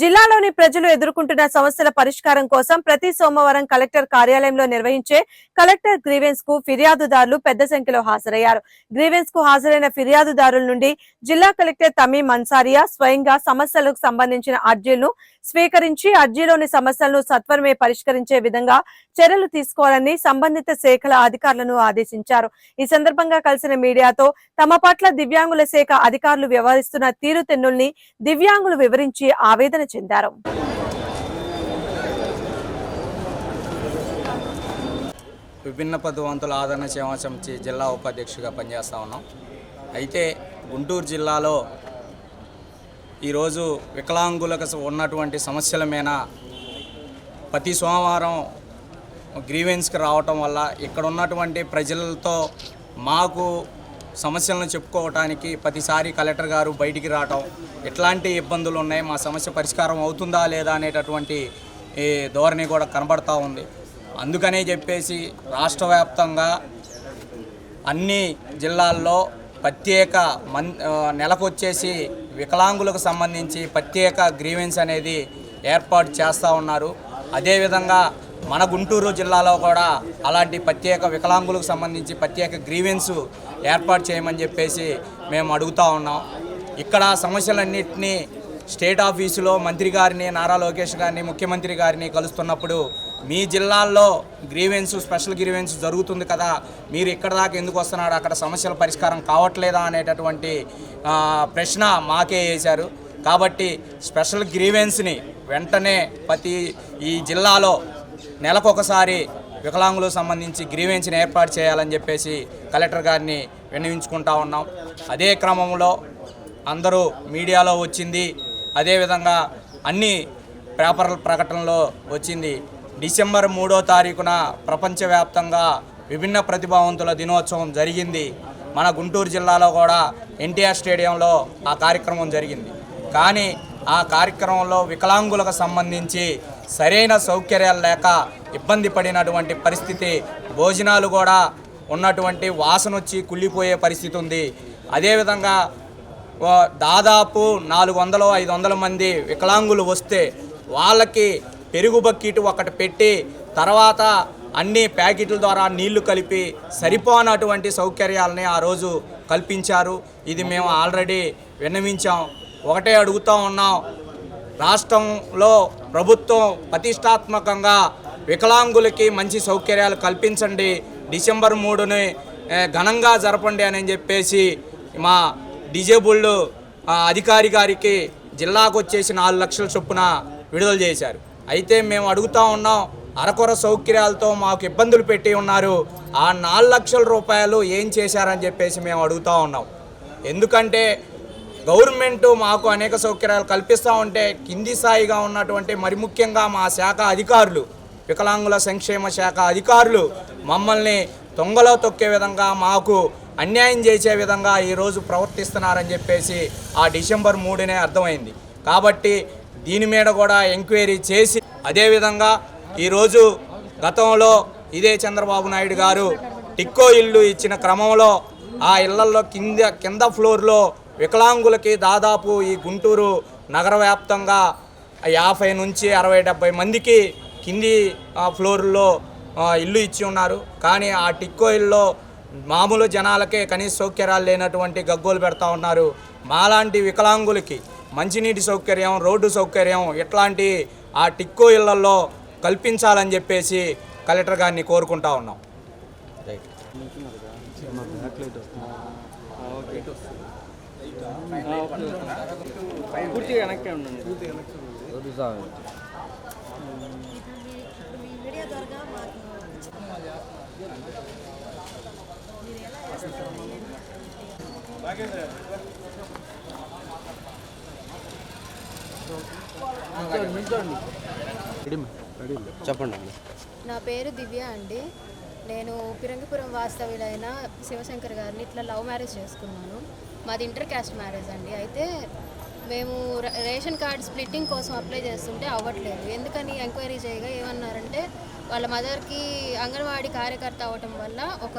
జిల్లాలోని ప్రజలు ఎదుర్కొంటున్న సమస్యల పరిష్కారం కోసం ప్రతి సోమవారం కలెక్టర్ కార్యాలయంలో నిర్వహించే కలెక్టర్ గ్రీవెన్స్కు ఫిర్యాదుదారులు పెద్ద సంఖ్యలో హాజరయ్యారు. గ్రీవెన్స్కు హాజరైన ఫిర్యాదుదారుల నుండి జిల్లా కలెక్టర్ తమీం అన్సారియా స్వయంగా సమస్యలకు సంబంధించిన అర్జీలను స్వీకరించి అర్జీలోని సమస్యలను సత్వరమే పరిష్కరించే విధంగా చర్యలు తీసుకోవాలని సంబంధిత శాఖల అధికారులను ఆదేశించారు. ఈ సందర్భంగా కలిసిన మీడియాతో తమ పట్ల దివ్యాంగుల శాఖ అధికారులు వ్యవహరిస్తున్న తీరుతెన్నుల్ని దివ్యాంగులు వివరించి ఆవేదన చెందారు. విభిన్న పదవంతుల ఆదరణ సేవా జిల్లా ఉపాధ్యక్షుడిగా పనిచేస్తూ ఉన్నాం. అయితే గుంటూరు జిల్లాలో ఈరోజు వికలాంగులకు ఉన్నటువంటి సమస్యల మీద ప్రతి సోమవారం గ్రీవెన్స్కి రావటం వల్ల ఇక్కడ ఉన్నటువంటి ప్రజలతో మాకు సమస్యలను చెప్పుకోవటానికి ప్రతిసారి కలెక్టర్ గారు బయటికి రావటం ఎట్లాంటి ఇబ్బందులు ఉన్నాయి మా సమస్య పరిష్కారం అవుతుందా లేదా అనేటటువంటి ఈ ధోరణి కూడా కనబడతా ఉంది. అందుకనే చెప్పేసి రాష్ట్ర వ్యాప్తంగా అన్ని జిల్లాల్లో ప్రత్యేక మన్ నెలకొచ్చేసి వికలాంగులకు సంబంధించి ప్రత్యేక గ్రీవెన్స్ అనేది ఏర్పాటు చేస్తూ ఉన్నారు. అదేవిధంగా మన గుంటూరు జిల్లాలో కూడా అలాంటి ప్రత్యేక వికలాంగులకు సంబంధించి ప్రత్యేక గ్రీవెన్స్ ఏర్పాటు చేయమని చెప్పేసి మేము అడుగుతూ ఉన్నాం. ఇక్కడ సమస్యలన్నింటినీ స్టేట్ ఆఫీసులో మంత్రి గారిని నారా లోకేష్ గారిని ముఖ్యమంత్రి గారిని కలుస్తున్నప్పుడు మీ జిల్లాల్లో గ్రీవెన్స్ స్పెషల్ గ్రీవెన్స్ జరుగుతుంది కదా మీరు ఇక్కడ దాకా ఎందుకు వస్తున్నాడు అక్కడ సమస్యల పరిష్కారం కావట్లేదా అనేటటువంటి ప్రశ్న మాకే వేశారు. కాబట్టి స్పెషల్ గ్రీవెన్స్ని వెంటనే ప్రతి ఈ జిల్లాలో నెలకొకసారి వికలాంగులకు సంబంధించి గ్రీవెన్స్ని ఏర్పాటు చేయాలని చెప్పేసి కలెక్టర్ గారిని విన్నవించుకుంటా ఉన్నాం. అదే క్రమంలో అందరూ మీడియాలో వచ్చింది. అదేవిధంగా అన్ని పేపర్ ప్రకటనలో వచ్చింది. డిసెంబర్ మూడో తారీఖున ప్రపంచవ్యాప్తంగా విభిన్న ప్రతిభావంతుల దినోత్సవం జరిగింది. మన గుంటూరు జిల్లాలో కూడా ఎన్టీఆర్ స్టేడియంలో ఆ కార్యక్రమం జరిగింది. కానీ ఆ కార్యక్రమంలో వికలాంగులకు సంబంధించి సరైన సౌకర్యాలు లేక ఇబ్బంది పడినటువంటి పరిస్థితి భోజనాలు కూడా ఉన్నటువంటి వాసన వచ్చి కుళ్ళిపోయే పరిస్థితి ఉంది. అదేవిధంగా దాదాపు నాలుగు వందలు ఐదు వందల మంది వికలాంగులు వస్తే వాళ్ళకి పెరుగు బకెట్ ఒకటి పెట్టి తర్వాత అన్ని ప్యాకెట్ల ద్వారా నీళ్ళు కలిపి సరిపోనటువంటి సౌకర్యాలని ఆ రోజు కల్పించారు. ఇది మేము ఆల్రెడీ విన్నవించాం. ఒకటే అడుగుతూ ఉన్నాం. రాష్ట్రంలో ప్రభుత్వం ప్రతిష్టాత్మకంగా వికలాంగులకి మంచి సౌకర్యాలు కల్పించండి. డిసెంబర్ మూడుని ఘనంగా జరపండి అని చెప్పేసి మా డిజేబుల్డ్ అధికారి గారికి జిల్లాకు వచ్చేసి నాలుగు లక్షల చొప్పున విడుదల చేశారు. అయితే మేము అడుగుతా ఉన్నాం అరకొర సౌకర్యాలతో మాకు ఇబ్బందులు పెట్టి ఉన్నారు. ఆ నాలుగు లక్షల రూపాయలు ఏం చేశారని చెప్పేసి మేము అడుగుతా ఉన్నాం. ఎందుకంటే గవర్నమెంట్ మాకు అనేక సౌకర్యాలు కల్పిస్తూ ఉంటే కింది స్థాయిగా ఉన్నటువంటి మరి ముఖ్యంగా మా శాఖ అధికారులు వికలాంగుల సంక్షేమ శాఖ అధికారులు మమ్మల్ని తొంగలో తొక్కే విధంగా మాకు అన్యాయం చేసే విధంగా ఈరోజు ప్రవర్తిస్తున్నారని చెప్పేసి ఆ డిసెంబర్ మూడునే అర్థమైంది. కాబట్టి దీని మీద కూడా ఎంక్వైరీ చేసి అదేవిధంగా ఈరోజు గతంలో ఇదే చంద్రబాబు నాయుడు గారు టిక్కో ఇల్లు ఇచ్చిన క్రమంలో ఆ ఇళ్ళలో కింద కింద ఫ్లోర్లో వికలాంగులకి దాదాపు ఈ గుంటూరు నగర వ్యాప్తంగా యాభై నుంచి అరవై డెబ్బై మందికి కింది ఫ్లోర్లో ఇల్లు ఇచ్చి ఉన్నారు. కానీ ఆ టిక్కో ఇల్లో మామూలు జనాలకే కనీస సౌకర్యాలు లేనటువంటి గగ్గోలు పెడతా ఉన్నారు. మాలాంటి వికలాంగులకి మంచినీటి సౌకర్యం రోడ్డు సౌకర్యం ఇట్లాంటి ఆ టిక్కో ఇళ్ళలో కల్పించాలని చెప్పేసి కలెక్టర్ గారిని కోరుకుంటా ఉన్నాం. పూర్తిగా వెనక్కి ఉండండి. చెప్పండి. నా పేరు దివ్య అండి. నేను పిరంగిపురం వాస్తవ్యులైన శివశంకర్ గారిని ఇట్లా లవ్ మ్యారేజ్ చేసుకున్నాను. మాది ఇంటర్ క్యాస్ట్ మ్యారేజ్ అండి. అయితే మేము రేషన్ కార్డ్ స్ప్లిట్టింగ్ కోసం అప్లై చేస్తుంటే అవ్వట్లేదు. ఎందుకని ఎంక్వైరీ చేయగా ఏమన్నారంటే వాళ్ళ మదర్కి అంగన్వాడీ కార్యకర్త అవ్వటం వల్ల ఒక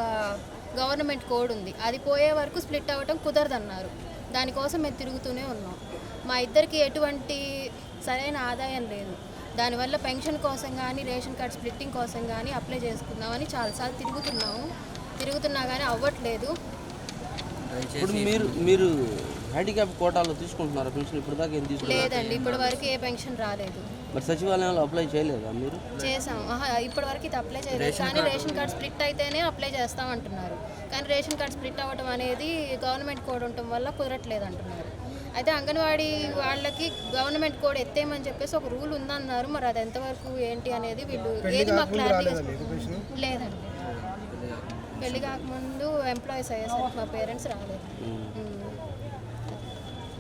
గవర్నమెంట్ కోడ్ ఉంది. అది పోయే వరకు స్ప్లిట్ అవ్వటం కుదరదన్నారు. దానికోసం మేము తిరుగుతూనే ఉన్నాం. మా ఇద్దరికి ఎటువంటి సరైన ఆదాయం లేదు. దానివల్ల పెన్షన్ కోసం కానీ రేషన్ కార్డ్ స్ప్లిట్టింగ్ కోసం కానీ అప్లై చేసుకుందామని చాలాసార్లు తిరుగుతున్నాము. తిరుగుతున్నా కానీ అవ్వట్లేదు. ఇప్పుడు మీరు మీరు హ్యాండిక్యాప్ కోటాలో తీసుకుంటున్నారా పెన్షన్ ఇప్పుడు దాకా ఏం తీసుకున్నారు? లేదండి ఇప్పటి వరకు ఏ పెన్షన్ రాలేదు. మరి సచివాలయంలో అప్లై చేయలేదా మీరు? చేసాం. ఆహా ఇప్పటి వరకు ఇది అప్లై చేయలేదు. కానీ రేషన్ కార్డ్ స్ప్లిట్ అయితేనే అప్లై చేస్తాం అంటున్నారు. కానీ రేషన్ కార్డ్ స్ప్లిట్ అవ్వడం అనేది గవర్నమెంట్ కోడ్ ఉండటం వల్ల కుదరట్లేదు అంటున్నారు. అయితే అంగన్వాడీ వాళ్ళకి గవర్నమెంట్ కోడ్ ఎత్తేయమని చెప్పేసి ఒక రూల్ ఉందన్నారు. మరి అది ఎంతవరకు ఏంటి అనేది వీళ్ళు ఏది మాకు క్లారిటీ లేదండి. పెళ్ళి కాకముందు ఎంప్లాయీస్ అయ్యేసరికి మా పేరెంట్స్ రాలేదు.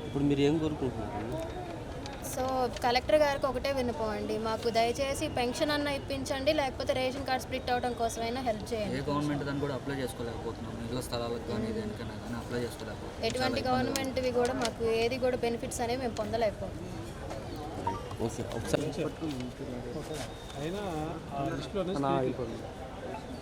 ఇప్పుడు మీరు ఏం కోరుకుంటున్నారు? సో కలెక్టర్ గారికి ఒకటే విన్నపం అండి. మాకు దయచేసి పెన్షన్ అన్న ఇప్పించండి లేకపోతే రేషన్ కార్డ్ స్ప్లిట్ అవడం కోసమైనా హెల్ప్ చేయండి. ఏ గవర్నమెంట్ దాన్ని కూడా అప్లై చేసుకోలేకపోతున్నాం. ఇళ్ళ స్థలాలకు కానీ దేనికైనా కానీ అప్లై చేసుకోలేకపోతున్నాం. ఎటువంటి గవర్నమెంట్వి కూడా మాకు ఏది కూడా బెనిఫిట్స్ అనేవి మేము పొందలేకపోతున్నాం. ఓకే ఒకసారి అయినా